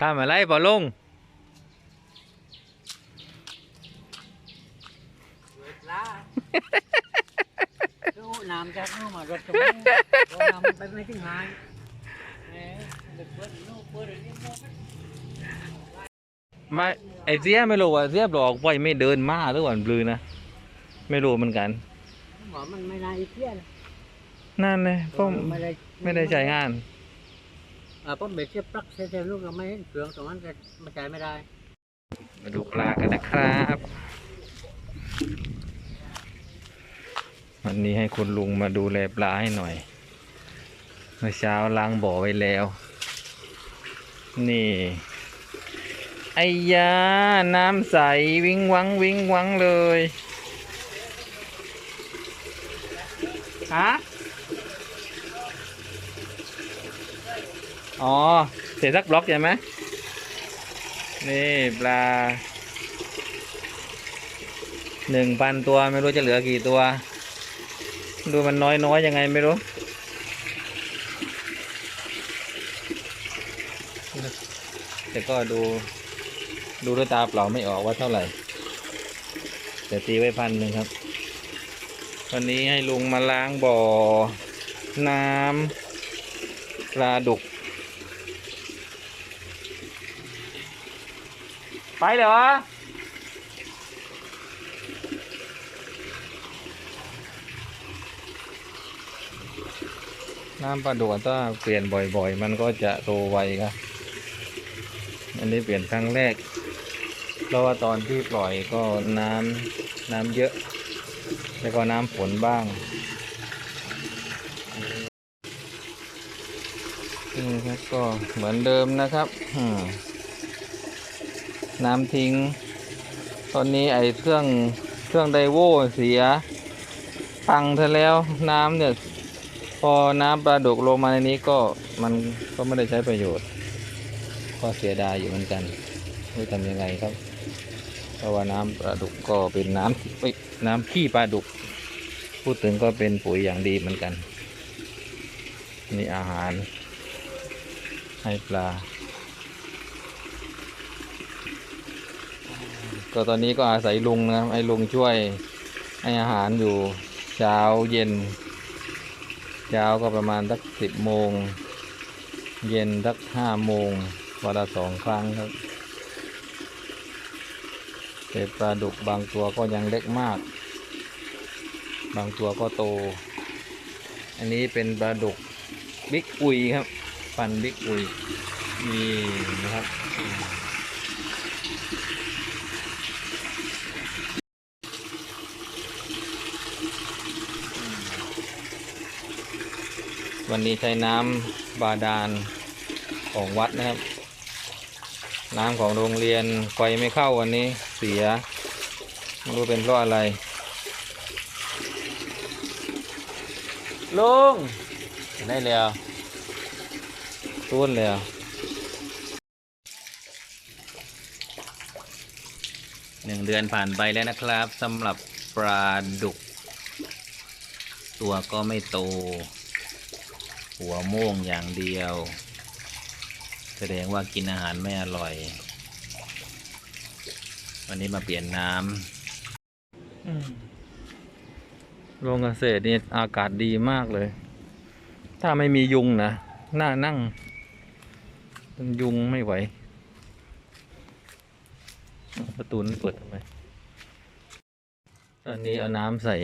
ทำอะไรป่อลุง lá Chú làm cho nó mà rụt rồi Rồi làm bên mấy tiếng hai Nè, được bớt nó bớt rồi nó ไม่ไอเสียไม่รู้ว่าเสียบอกไว้ไม่เดินมาหรือว่าบลือนะไม่รู้เหมือนกัน Bỏ mình mày này kia นั่นเลยผม Mày đây ไม่ได้ใจงาน À, có biệt xếp plug xe theo lúc là mấy trường tụi anh mà chạy mày đây มาดูปลากันนะครับ วันนี้ให้คุณลุงมาดูแลปลาให้หน่อย เมื่อเช้าล้างบ่อไว้แล้ว นี่ไอ้ยา น้ำใส วิงวัง วิงวังเลย ฮะ อ๋อ เสร็จสักบล็อกใช่ไหมนี่ปลาหนึ่งพันตัวไม่รู้จะเหลือกี่ตัว ดูมันน้อยน้อยยังไงไม่รู้ แต่ก็ดูดูด้วยตาเปล่าไม่ออกว่าเท่าไหร่ แต่ตีไว้พันหนึ่งครับ วันนี้ให้ลุงมาล้างบ่อ น้ำปลาดุก ไปเหรอน้ำปลาดุกถ้าเปลี่ยนบ่อยๆ มันก็จะโตไวครับ อันนี้เปลี่ยนครั้งแรก เพราะว่าตอนที่ปล่อยก็น้ำน้ำเยอะ แล้วก็น้ำฝนบ้างนี่ครับก็เหมือนเดิมนะครับอืม น้ำทิ้ง ตอนนี้ไอ้เครื่องเครื่องไดโวเสียพังเธอแล้วน้ำเนี่ยพอน้ำปลาดุกลงมาในนี้ก็มันก็ไม่ได้ใช้ประโยชน์ ก็เสียดายอยู่เหมือนกันไม่ทำยังไงครับ เพราะว่าน้ำปลาดุกก็เป็นน้ำน้ำขี้ปลาดุก พูดถึงก็เป็นปุ๋ยอย่างดีเหมือนกัน นี่อาหารให้ปลา ก็ตอนนี้ก็อาศัยลุงนะครับให้ลุงช่วยให้อาหารอยู่เช้าเย็น เช้าก็ประมาณสักสิบโมง เย็นสักห้าโมงวันละสองครั้งครับแต่ปลาดุกบางตัวก็ยังเล็กมาก บางตัวก็โต อันนี้เป็นปลาดุกบิ๊กอุยครับฟันบิ๊กอุยนี่นะครับ วันนี้ใช้น้ำบาดาลของวัดนะครับ น้ำของโรงเรียนไฟไม่เข้าวันนี้เสียไม่รู้เป็นเพราะอะไรลุงได้แล้วตุ้นแล้วหนึ่งเดือนผ่านไปแล้วนะครับสำหรับปลาดุก ตัวก็ไม่โต หัวโม่งอย่างเดียว แสดงว่ากินอาหารไม่อร่อย วันนี้มาเปลี่ยนน้ำโรงเกษตรนี่อากาศดีมากเลย ถ้าไม่มียุงนะน่านั่ง ยุงไม่ไหว ประตูนั้นเปิดทำไมตอนนี้เอาน้ำใส่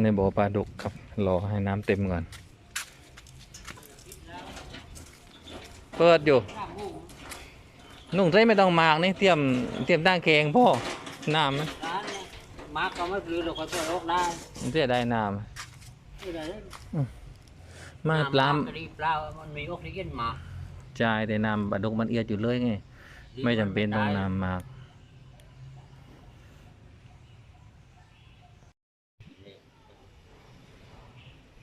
ในบ่อปลาดุกครับ รอให้น้ำเต็มก่อน เปิดอยู่ นุ่งใส่ไม่ต้องมากนี่เตรียมเตรียมตั้งแกงพ่อน้ำนะ Đó nè Má có mấy rưỡi rồi có tôi đốt đây มันเสียได้น้ Đây là đấy ำมาปลาม đi plau มันมีออกซิเจนมาจ่ายแต่น้ำปลาดุกมันเอียดอยู่เลยไงไม่จำเป็นต้องน้ำมาก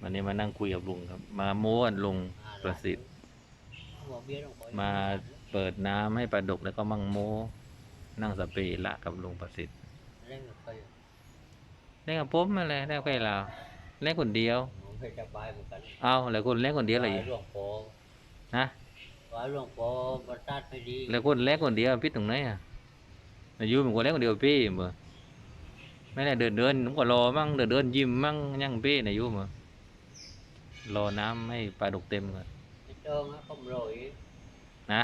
วันนี้มานั่งคุยกับลุงครับ มาโม้กันลุงประสิทธิ์ มาเปิดน้ำให้ปลาดุกแล้วก็มังโม นั่งสเปรย์ละกับลุงประสิทธิ์เล่นกับผมมาเลยเล่นกับใครเราเล่นคนเดียวเอาแล้วคุณเล่นคนเดียวอะไรอีกหลวงพ่อนะว่าหลวงพ่อประทานไม่ดีแล้วคนแรกคนเดียวพี่ตรงไหนอะอายุเป็นคนแรกคนเดียวพี่บ่ไม่ได้เดินเดินผมก็รอมั่งเดินเดินยิ้มมั่งยังพี่อายุบ่รอน้ำให้ปลาดุกเต็มก่อนไม่ต้ องนะผมโรยนะ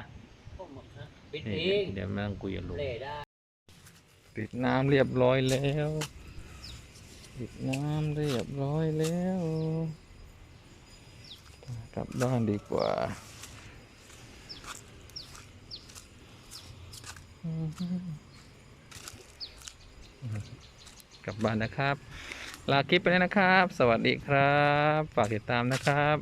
ผมนะปิดนี่เองเดี๋ยวมานั่งคุยกับลุง เล่ได้ ปิดน้ำเรียบร้อยแล้ว ปิดน้ำเรียบร้อยแล้ว กลับบ้านดีกว่ากลับบ้านนะครับ ลาคลิปไปแล้วนะครับ สวัสดีครับ ฝากติดตามนะครับ